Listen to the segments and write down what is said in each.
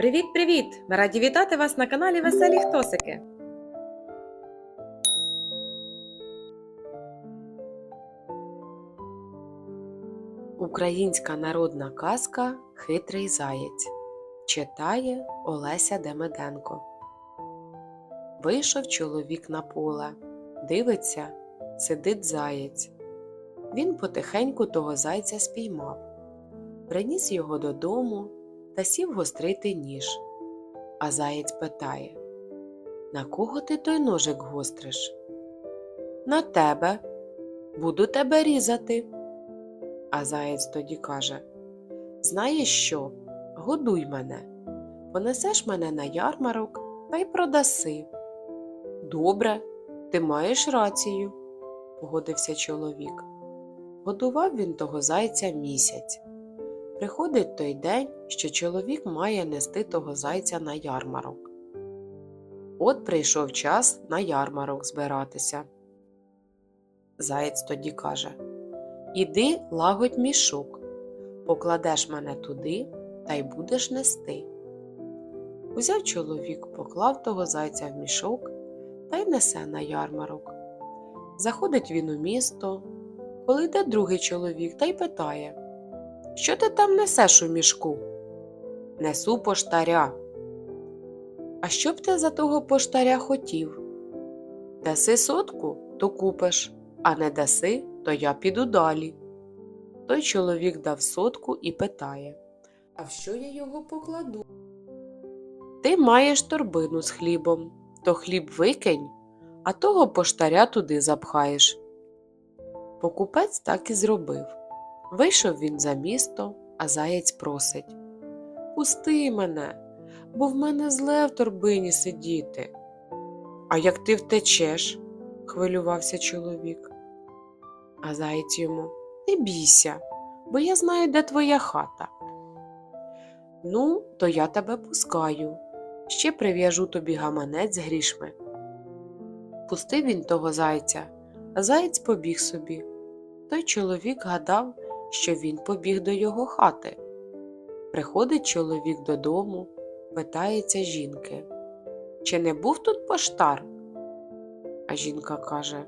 Привіт-привіт! Ми раді вітати вас на каналі Веселі Хтосики. Українська народна казка Хитрий заєць читає Олеся Демеденко. Вийшов чоловік на поле. Дивиться, сидить заєць. Він потихеньку того зайця спіймав, приніс його додому та сів гострити ніж. А заєць питає На кого ти той ножик гостриш? На тебе. Буду тебе різати. А заєць тоді каже Знаєш що? Годуй мене, понесеш мене на ярмарок та й продаси. Добре, ти маєш рацію, погодився чоловік. Годував він того зайця місяць. Приходить той день, що чоловік має нести того зайця на ярмарок. От прийшов час на ярмарок збиратися. Заєць тоді каже Іди лагодь мішок, покладеш мене туди та й будеш нести. Узяв чоловік, поклав того зайця в мішок та й несе на ярмарок. Заходить він у місто, коли йде другий чоловік та й питає Що ти там несеш у мішку? Несу поштаря. А що б ти за того поштаря хотів? Даси сотку, то купиш, а не даси, то я піду далі. Той чоловік дав сотку і питає А в що я його покладу? Ти маєш торбину з хлібом, то хліб викинь, а того поштаря туди запхаєш. Покупець так і зробив. Вийшов він за місто, а заєць просить Пусти мене, бо в мене зле в торбині сидіти. А як ти втечеш? хвилювався чоловік. А заєць йому не бійся, бо я знаю, де твоя хата. Ну, то я тебе пускаю, ще прив'яжу тобі гаманець з грішми. Пустив він того зайця, а заєць побіг собі. Той чоловік гадав, що він побіг до його хати. Приходить чоловік додому, питається жінки, чи не був тут поштар? А жінка каже,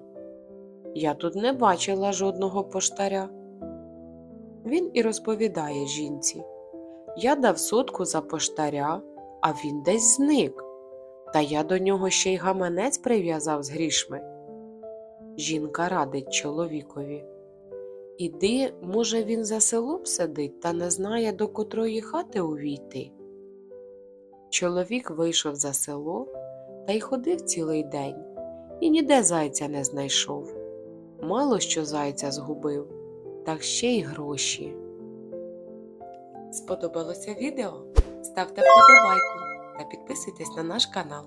я тут не бачила жодного поштаря. Він і розповідає жінці Я дав сотку за поштаря, а він десь зник. Та я до нього ще й гаманець прив'язав з грішми. Жінка радить чоловікові Іди, може, він за селом сидить та не знає, до котрої хати увійти. Чоловік вийшов за село та й ходив цілий день і ніде зайця не знайшов. Мало що зайця згубив, так ще й гроші. Сподобалося відео? Ставте вподобайку та підписуйтесь на наш канал.